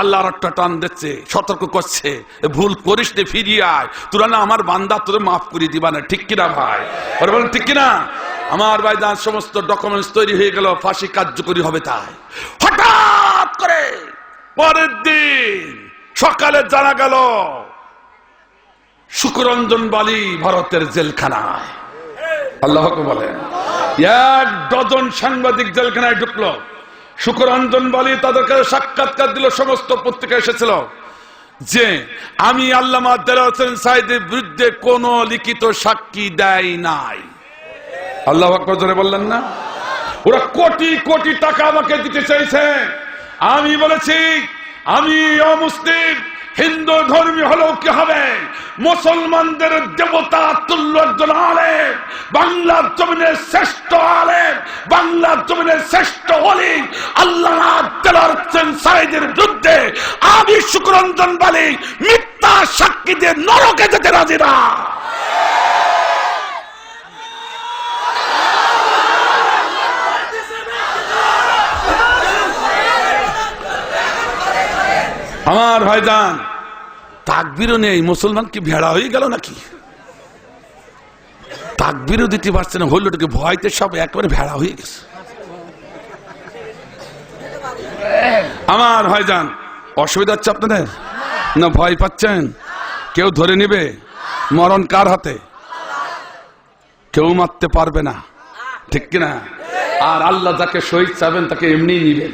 আল্লাহর একটা টান দিচ্ছে, সতর্ক করছে, ভুল করিস নে, ফিরিয়ে আয়। তোরা না আমার বান্দা, তোরে মাফ করে দিবা না, ঠিক কিনা ভাই? ওরা বলেন, ঠিক কিনা? আমার ভাই দান, সমস্ত ডকুমেন্টস তৈরি হয়ে গেল, ফাঁসি কার্যকরী হবে তাই। হঠাৎ করে পরের দিন সকালে জানা গেল সুকরঞ্জন বালি ভারতের জেলখানায়। আল্লাহকে বলেন, এক ডজন সাংবাদিক জেলখানায় ঢুকলো। সুকরঞ্জন বলি তাদেরকে সাক্ষাৎকার দিল, সমস্ত পত্রিকা এসেছিল। যে, আমি আল্লামা দেলার হোসেন সাইদের বিরুদ্ধে কোন লিখিত সাক্ষী দেয় নাই। আল্লাহ জোরে বললেন না? ওরা কোটি কোটি টাকা আমাকে দিতে চাইছে। আমি বলেছি, আমি অমুসলিম হিন্দু ধর্মী হলেও কি হবে? মুসলমানদের দেবতা তুল্য একজন আলেম, বাংলার জমিনের শ্রেষ্ঠ আলেম, বাংলার জমিনের শ্রেষ্ঠ অলি আল্লাহ সাইদের বিরুদ্ধে। আমি শুক্রঞ্জন বালি, মিথ্যা সাক্ষী দিয়ে নরকে যেতে রাজি না। আমার ভাইজান তাকবিরও নেই, মুসলমান কি ভেড়া হয়ে গেল নাকি? তাকবিরও দিতে পারছে না, হইলটাকে ভয়তে সব একবারে ভেড়া হয়ে গেছে। আমার ভাইজান, অসুবিধা হচ্ছে আপনাদের? না ভয় পাচ্ছেন? কেউ ধরে নিবে? মরণ কার হাতে? কেউ মারতে পারবে না, ঠিক কিনা? আর আল্লাহ যাকে শহীদ চাবেন তাকে এমনি নিবেন।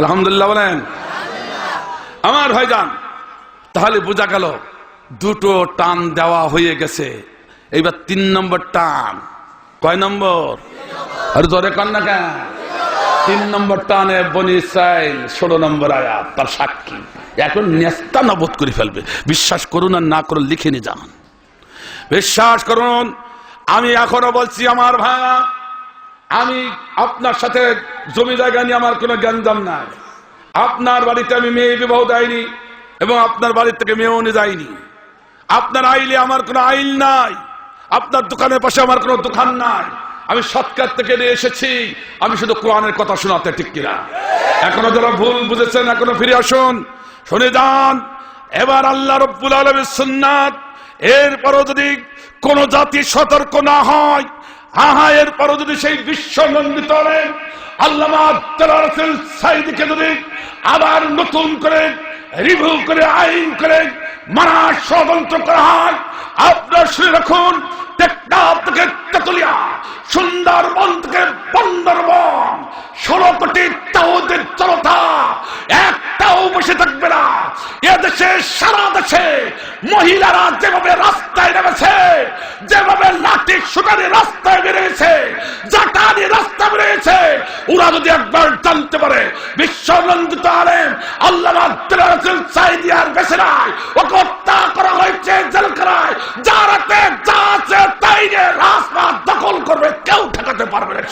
আলহামদুলিল্লাহ বলেন। আমার ভাইজান তাহলে বোঝা গেল দুটো টান দেওয়া হয়ে গেছে। এইবার তিন নম্বর টান। কয় নম্বর? আর ধরে কন না কেন? তিন নম্বর টানে বনি ইসরাইল ষোলো নম্বর আয়াত, তার সাক্ষী। এখন নেস্তা নবোধ করে ফেলবে। বিশ্বাস করুন আর না করুন, লিখে নিয়ে যান। বিশ্বাস করুন, আমি এখনও বলছি আমার ভাই, আমি আপনার সাথে জমি জায়গা নিয়ে আমার কোনো জ্ঞানজাম নাই। আপনার বাড়িতে আমি মেয়ে বিবাহ দেয়নি। এবং আপনার বাড়ির থেকে মেয়েও যায়নি। আপনার আইলে আমার কোনো আইল নাই। আপনার দোকানের পাশে আমার কোনো দোকান নাই। আমি সৎকার থেকে নিয়ে এসেছি। আমি শুধু কোরআনের কথা শোনাতে ঠিক কিনা? এখনও যারা ভুল বুঝেছেন, এখনও ফিরে আসুন। শুনে যান, এবার আল্লাহ রব্বুল আলমের সুন্নাত। এরপরও যদি কোন জাতি সতর্ক না হয় হা হা এরপরও যদি সেই বিশ্ব নন্দিত যদি আবার নতুন করে রিভিউ করে, আইন করে মানা ষড়যন্ত্র করা হয়। আপনার শুনে রাখুন, টেকনাফ থেকে তেতুলিয়া, সুন্দরবন থেকে বন্দরবন, ষোলো বসে থাকবে না। এদেশে সারা দেশে মহিলারা যেভাবে রাস্তায় নেমেছে যেভাবে লাঠি সুটানি রাস্তায় বেরিয়েছে জাটানি রাস্তা বেরিয়েছে, ওরা যদি একবার জানতে পারে, বিশ্বনন্দিত আলেম আল্লাহ সাইদিয়ার বেছে নাই ওকে হত্যা করা হয়েছে জেলখানায়, যার হাতে যা আছে তাই রাস্তা দখল করবে, কেউ ঠেকাতে পারবে না।